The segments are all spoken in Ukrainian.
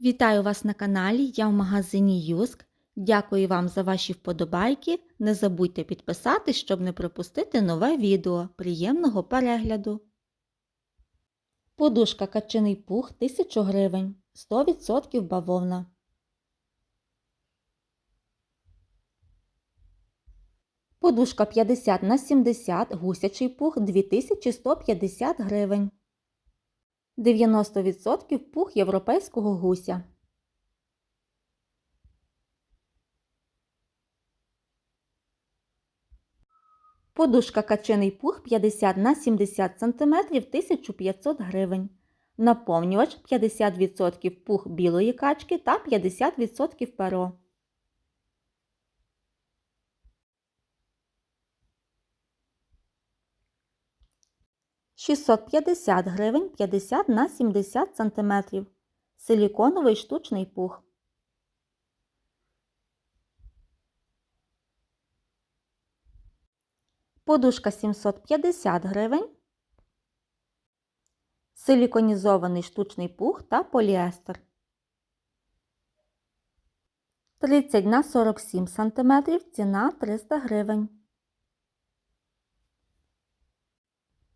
Вітаю вас на каналі. Я в магазині Юск. Дякую вам за ваші вподобайки. Не забудьте підписатись, щоб не пропустити нове відео. Приємного перегляду! Подушка качиний пух 1000 гривень. 100% бавовна. Подушка 50 на 70 гусячий пух 2150 гривень. 90% пух європейського гуся. Подушка качений пух 50 на 70 см 1500 гривень. Наповнювач 50% пух білої качки та 50% перо. Шістсот п'ятдесят гривень 50 на 70 см. Силіконовий штучний пух. Подушка 750 гривень. Силіконізований штучний пух та поліестер. 30 на 47 см. Ціна 300 гривень.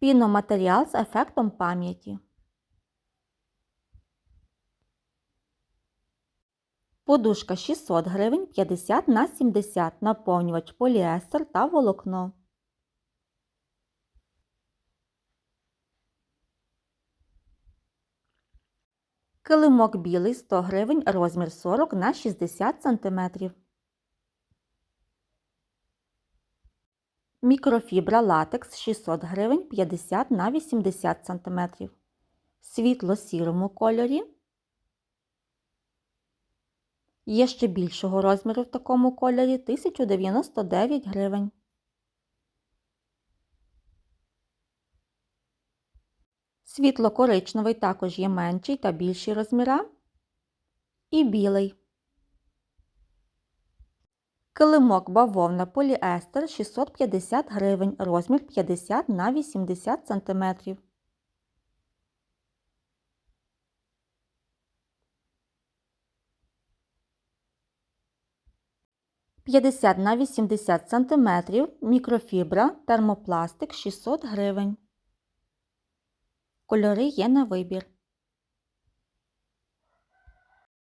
Піноматеріал з ефектом пам'яті. Подушка 600 гривень 50 на 70 наповнювач поліестер та волокно. Килимок білий 100 гривень розмір 40 на 60 см. Мікрофібра латекс 600 гривень 50 на 80 см. Світло-сірому кольорі. Є ще більшого розміру в такому кольорі 1099 гривень. Світло-коричневий також є менший та більші розміра. І білий. Килимок бавовна поліестер 650 гривень, розмір 50 на 80 см. П'ятдесят на 80 см мікрофібра термопластик 600 гривень. Кольори є на вибір.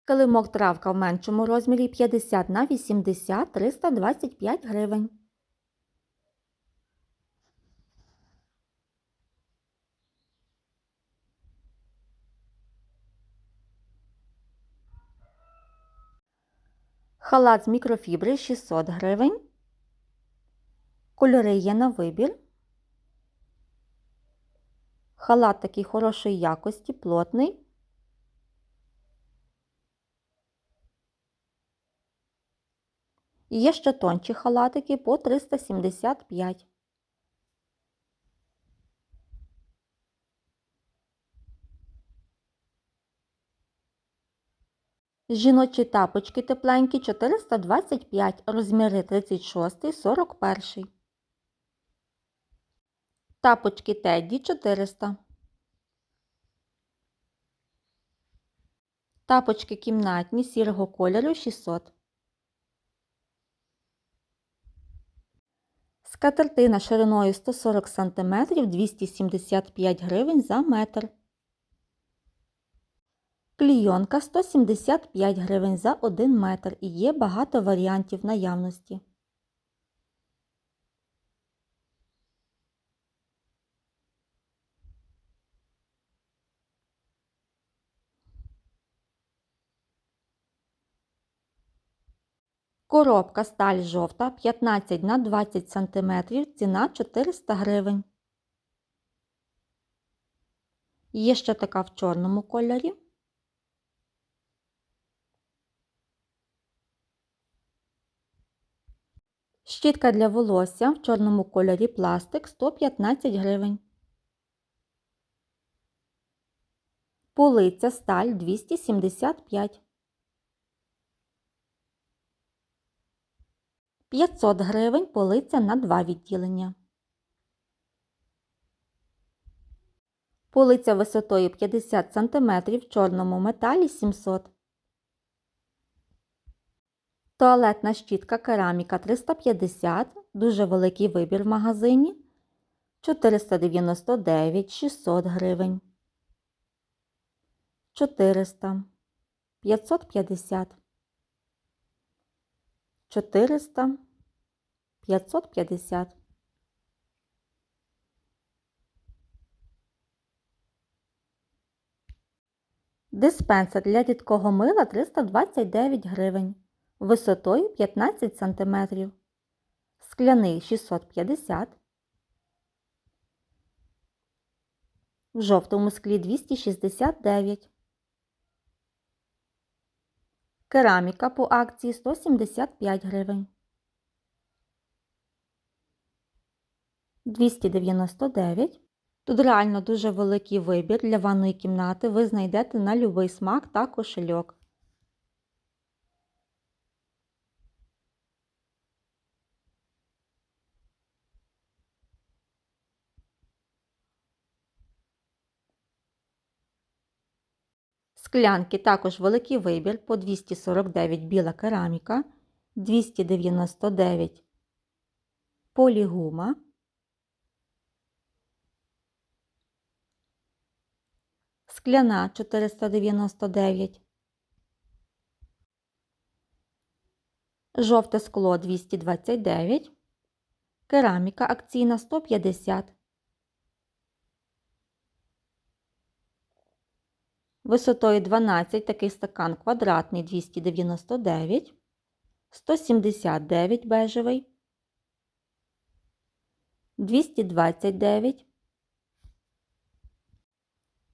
Килимок травка в меншому розмірі 50 на 80 325 гривень. Халат з мікрофібри 600 гривень. Кольори є на вибір. Халат такий хорошої якості, плотний. Є ще тонші халатики по 375. Жіночі тапочки тепленькі 425, розміри 36, 41. Тапочки Тедді 400. Тапочки кімнатні сірого кольору 600. Скатертина шириною 140 см 275 гривень за метр. Клійонка 175 гривень за 1 метр і є багато варіантів наявності. Коробка сталь жовта 15 на 20 см, ціна 400 гривень. Є ще така в чорному кольорі. Щітка для волосся в чорному кольорі пластик 115 гривень. Полиця сталь 275 500 гривень полиця на два відділення. Полиця висотою 50 см в чорному металі 700 Туалетна щітка кераміка 350, дуже великий вибір в магазині. 499 600 гривень. 400 550 400 550 Диспенсер для рідкого мила 329 гривень, висотою 15 см, скляний 650 в жовтому склі 269 Кераміка по акції 175 гривень. 299. Тут реально дуже великий вибір для ванної кімнати. Ви знайдете на любий смак та кошельок. Склянки також великий вибір по 249 біла кераміка, 299 полігума, скляна 499, жовте скло 229, кераміка акційна 150. Висотою 12 такий стакан квадратний 299, 179 бежевий, 229,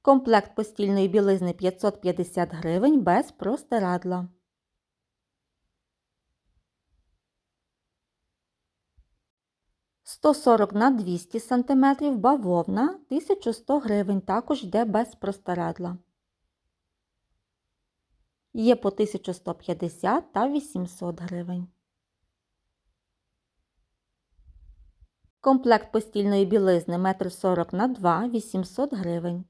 комплект постільної білизни 550 гривень без простирадла. Сто сорок на 200 см бавовна 1100 гривень також йде без простирадла. Є по 1150 та 800 гривень. Комплект постільної білизни 1,40 на 2 800 гривень.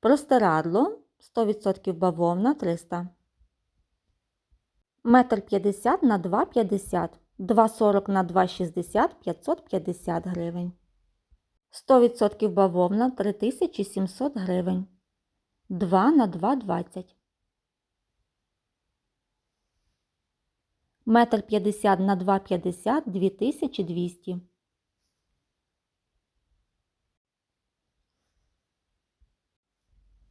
Простирадло 100% бавовна 300. 1,50 на 2,50. 2,40 на 2,60 550 гривень. 100% бавовна 3700 гривень. 2 на 2,20. Метр 50 на 2,50 2200.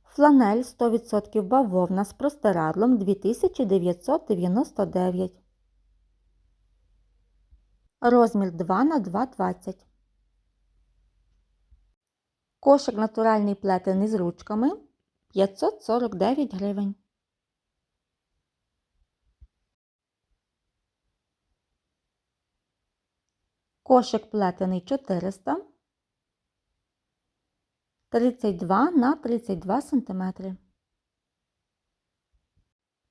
Фланель 100% бавовна з простирадлом 2999. Розмір 2 на 2,20. Кошик натуральний плетений з ручками 549 гривень. Кошик плетений 400, 32 на 32 см.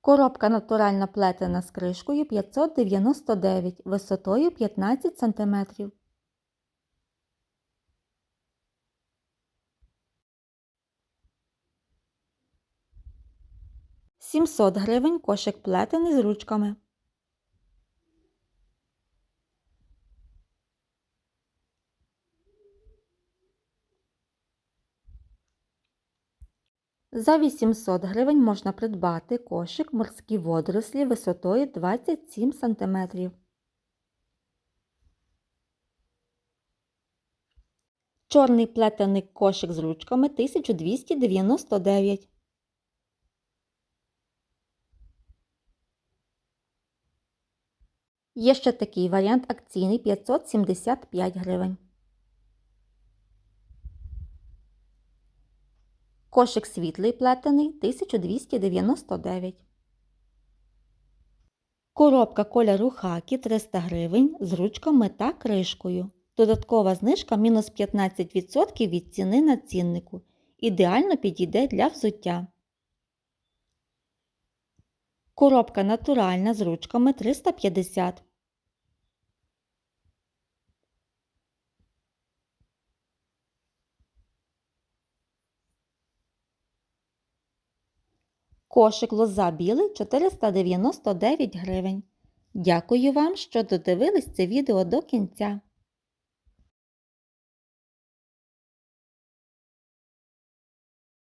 Коробка натуральна плетена з кришкою 599 висотою 15 см. Сімсот гривень кошик плетений з ручками. За 800 гривень можна придбати кошик морські водорослі висотою 27 см. Чорний плетений кошик з ручками 1299. Є ще такий варіант акційний 575 гривень. Кошик світлий плетений 1299. Коробка кольору хакі 300 гривень з ручками та кришкою. Додаткова знижка мінус 15% від ціни на ціннику. Ідеально підійде для взуття. Коробка натуральна з ручками 350. Кошик лоза білий 499 гривень. Дякую вам, що додивились це відео до кінця.